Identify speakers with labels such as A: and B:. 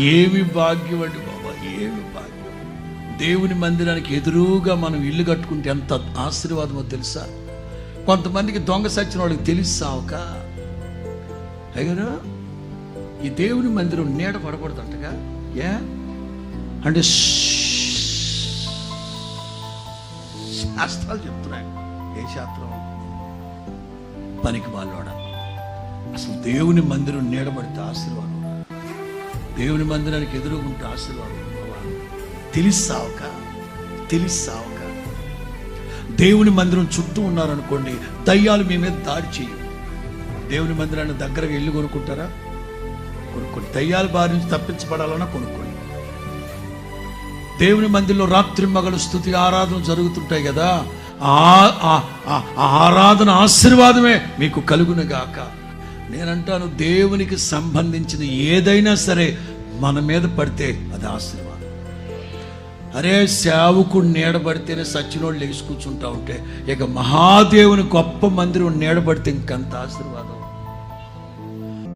A: ఏమి భాగ్యం అండి బాబా ఏమి భాగ్యం. దేవుని మందిరానికి ఎదురుగా మనం ఇల్లు కట్టుకుంటే ఎంత ఆశీర్వాదమో తెలుసా? కొంతమందికి దొంగ సచ్చిన వాళ్ళకి తెలుసా ఒక? అయ్యారు ఈ దేవుని మందిరం నీడ పడకూడదంటగా? ఏ? అంటే శాస్త్రాలు చెప్తున్నాయి. ఏ శాస్త్రం? పనికి వాళ్ళోడా అసలు దేవుని మందిరం నీడబడితే ఆశీర్వాదం దేవుని మందిరానికి ఎదురుగుంటే ఆశీర్వాదం తెలిసావుక తెలిసావుక దేవుని మందిరం చుట్టూ ఉన్నారనుకోండి దయ్యాలు మీ మీద దాడి చేయి దేవుని మందిరాన్ని దగ్గరగా ఇల్లు కొనుక్కుంటారా? కొనుక్కోండి. దయ్యాల బారి నుంచి తప్పించబడాలన్నా కొనుక్కోండి. దేవుని మందిరంలో రాత్రి మగలు స్థుతి ఆరాధన జరుగుతుంటాయి కదా ఆ- ఆ- ఆరాధన ఆశీర్వాదమే మీకు కలుగునుగాక. నేనంటాను దేవునికి సంబంధించిన ఏదైనా సరే మన మీద పడితే అది ఆశీర్వాదం. అరే సేవకుడు నీడబడితేనే సచ్చినోళ్ళు లేచి కూర్చుంటా ఉంటే ఇక మహాదేవుని గొప్ప మందిరం నీడబడితే ఇంకంత ఆశీర్వాదం.